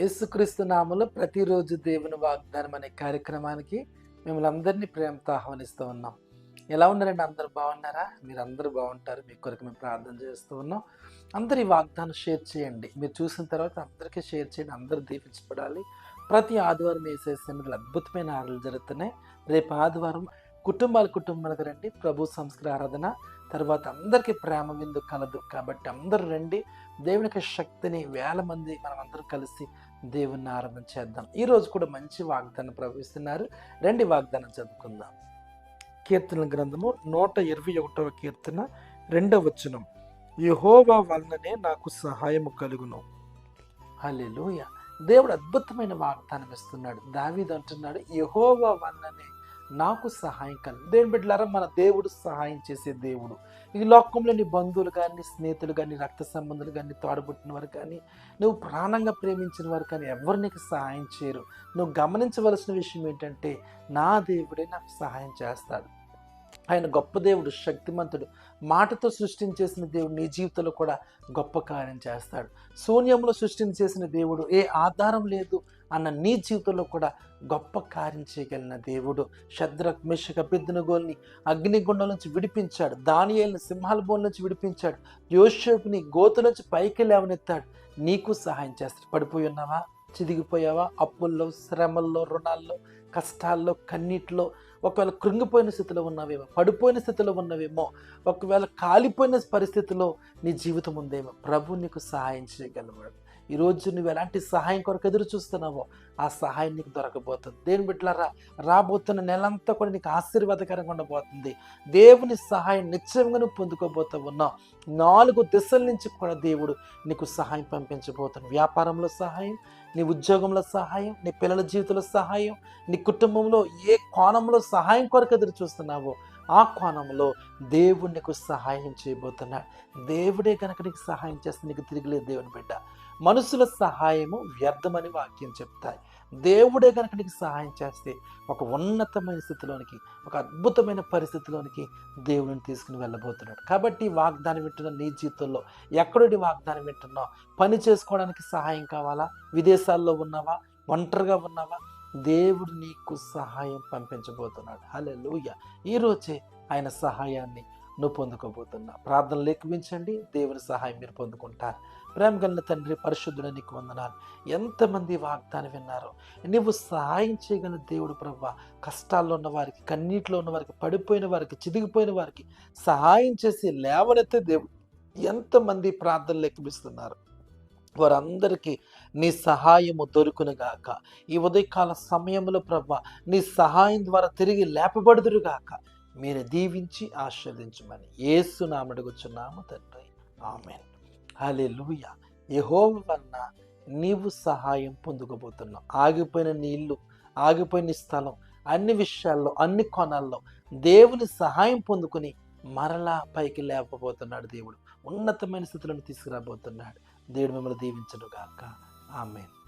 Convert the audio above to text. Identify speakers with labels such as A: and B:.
A: యేసుక్రీస్తు నామలో ప్రతిరోజు దేవుని వాగ్దానం అనే కార్యక్రమానికి మిమ్మల్ని అందరినీ ప్రేమతో ఆహ్వానిస్తూ ఉన్నాం. ఎలా ఉన్నారండి? అందరు బాగున్నారా? మీరు అందరూ బాగుంటారు. మీ కొరకు మేము ప్రార్థన చేస్తూ ఉన్నాం. అందరు ఈ వాగ్దానం షేర్ చేయండి. మీరు చూసిన తర్వాత అందరికీ షేర్ చేయండి. అందరూ దీపించబడాలి ప్రతి ఆదివారం వేసేసే సన్నిధులు అద్భుతమైన ఆటలు జరుగుతున్నాయి. రేపు ఆదివారం కుటుంబాల కుటుంబాలకు రండి ప్రభు సంస్కృతి ఆరాధన తర్వాత అందరికీ ప్రేమ విందు కలదు కాబట్టి అందరూ రండి. దేవుని యొక్క శక్తిని వేల మంది మనం అందరం కలిసి దేవుణ్ణి ఆరాధన చేద్దాం. ఈరోజు కూడా మంచి వాగ్దానం ప్రవేశిస్తున్నారు రండి వాగ్దానం చదువుకుందాం. కీర్తన గ్రంథము నూట ఇరవై ఒకటవ కీర్తన రెండవ వచనం. యహోవా వలననే నాకు సహాయము కలుగును. హల్లెలూయా. దేవుడు అద్భుతమైన వాగ్దానం ఇస్తున్నాడు. దావీదు అంటున్నాడు యహోవా వలననే నాకు సహాయం కలుగు దేవుని బిడ్డలారా మన దేవుడు సహాయం చేసే దేవుడు. ఈ లోకంలో నీ బంధువులు కానీ స్నేహితులు కానీ రక్త సంబంధులు కానీ తోడబుట్టిన వారు కానీ నువ్వు ప్రాణంగా ప్రేమించిన వారు కానీ ఎవరు నీకు సహాయం చేయరు. నువ్వు గమనించవలసిన విషయం ఏంటంటే నా దేవుడే నాకు సహాయం చేస్తాడు. ఆయన గొప్ప దేవుడు శక్తిమంతుడు. మాటతో సృష్టించేసిన దేవుడు నీ జీవితంలో కూడా గొప్ప కార్యం చేస్తాడు. శూన్యంలో సృష్టించేసిన దేవుడు ఏ ఆధారం లేదు అన్న నీ జీవితంలో కూడా గొప్ప కార్యం చేయగలిగిన దేవుడు. శద్రక్ మిషక బిద్దునగోల్ని అగ్నిగుండం నుంచి విడిపించాడు. దానియేల్ని సింహాల బోన్ నుంచి విడిపించాడు. యోషపుని గోతు నుంచి పైకి లేవనెత్తాడు. నీకు సహాయం చేస్తాడు. పడిపోయి ఉన్నావా? చిదిగిపోయావా? అప్పుల్లో శ్రమల్లో రుణాల్లో కష్టాల్లో కన్నీటిలో. ఒకవేళ కృంగిపోయిన స్థితిలో ఉన్నవేమో పడిపోయిన స్థితిలో ఉన్నవేమో ఒకవేళ కాలిపోయిన పరిస్థితిలో నీ జీవితం ఉందేమో ప్రభు నీకు సహాయం చేయగలవాడు. ఈరోజు నువ్వు ఎలాంటి సహాయం కొరకు ఎదురు చూస్తున్నావో ఆ సహాయం నీకు దొరకబోతుంది. దేని బిడ్డలారా రాబోతున్న నెలంతా కూడా నీకు ఆశీర్వాదకరంగా ఉండబోతుంది. దేవుని సహాయం నిశ్చయంగా నువ్వు పొందుకోబోతూ ఉన్నావు. నాలుగు దిశల నుంచి కూడా దేవుడు నీకు సహాయం పంపించబోతున్నాడు. వ్యాపారంలో సహాయం నీ ఉద్యోగంలో సహాయం నీ పిల్లల జీవితంలో సహాయం నీ కుటుంబంలో ఏ కోణంలో సహాయం కొరకు ఎదురు చూస్తున్నావో ఆ కోణంలో దేవుడు నీకు సహాయం చేయబోతున్నాడు. దేవుడే కనుక నీకు సహాయం చేస్తే నీకు తిరిగిలేదు దేవుని బిడ్డ. మనుషుల సహాయము వ్యర్థమని వాక్యం చెప్తాయి. దేవుడే కనుక నీకు సహాయం చేస్తే ఒక ఉన్నతమైన స్థితిలోనికి ఒక అద్భుతమైన పరిస్థితిలోనికి దేవుడిని తీసుకుని వెళ్ళబోతున్నాడు. కాబట్టి వాగ్దానం వింటున్న నీ జీవితంలో ఎక్కడి వాగ్దానం వింటున్నావు? పని చేసుకోవడానికి సహాయం కావాలా? విదేశాల్లో ఉన్నావా? ఒంటరిగా ఉన్నావా? దేవుడు నీకు సహాయం పంపించబోతున్నాడు. హలే లూయ ఈరోజే ఆయన సహాయాన్ని నువ్వు పొందుకోబోతున్నా. ప్రార్థన లేఖించండి. దేవుని సహాయం మీరు పొందుకుంటారు. ప్రేమ కలిగిన తండ్రి పరిశుద్ధుడు నీకు వందనాలు. ఎంతమంది వాగ్దానం విన్నారు. నువ్వు సహాయం చేయగల దేవుడు ప్రభు కష్టాల్లో ఉన్న వారికి కన్నీటిలో ఉన్న వారికి పడిపోయిన వారికి చిదిగిపోయిన వారికి సహాయం చేసి లేవనెత్తే దేవుడు. ఎంతమంది ప్రార్థన లెక్కిస్తున్నారు వారందరికీ నీ సహాయము దొరుకునుగాక ఈ ఉదయకాల సమయంలో ప్రభ నీ సహాయం ద్వారా తిరిగి లేపబడుదురుగాక మీరు దీవించి ఆశీర్వదించమని ఏసు నామడుగుచున్నాము తండ్రి. ఆమెన్. హలే లూయ యహోవ వలన నీవు సహాయం పొందుకోబోతున్నావు ఆగిపోయిన నీళ్ళు ఆగిపోయిన స్థలం అన్ని విషయాల్లో అన్ని కోణాల్లో దేవుని సహాయం పొందుకుని మరలా పైకి లేపబోతున్నాడు దేవుడు. ఉన్నతమైన స్థితులను తీసుకురాబోతున్నాడు. దేవుడు మిమ్మల్ని దీవించడు గాక ఆమెన్.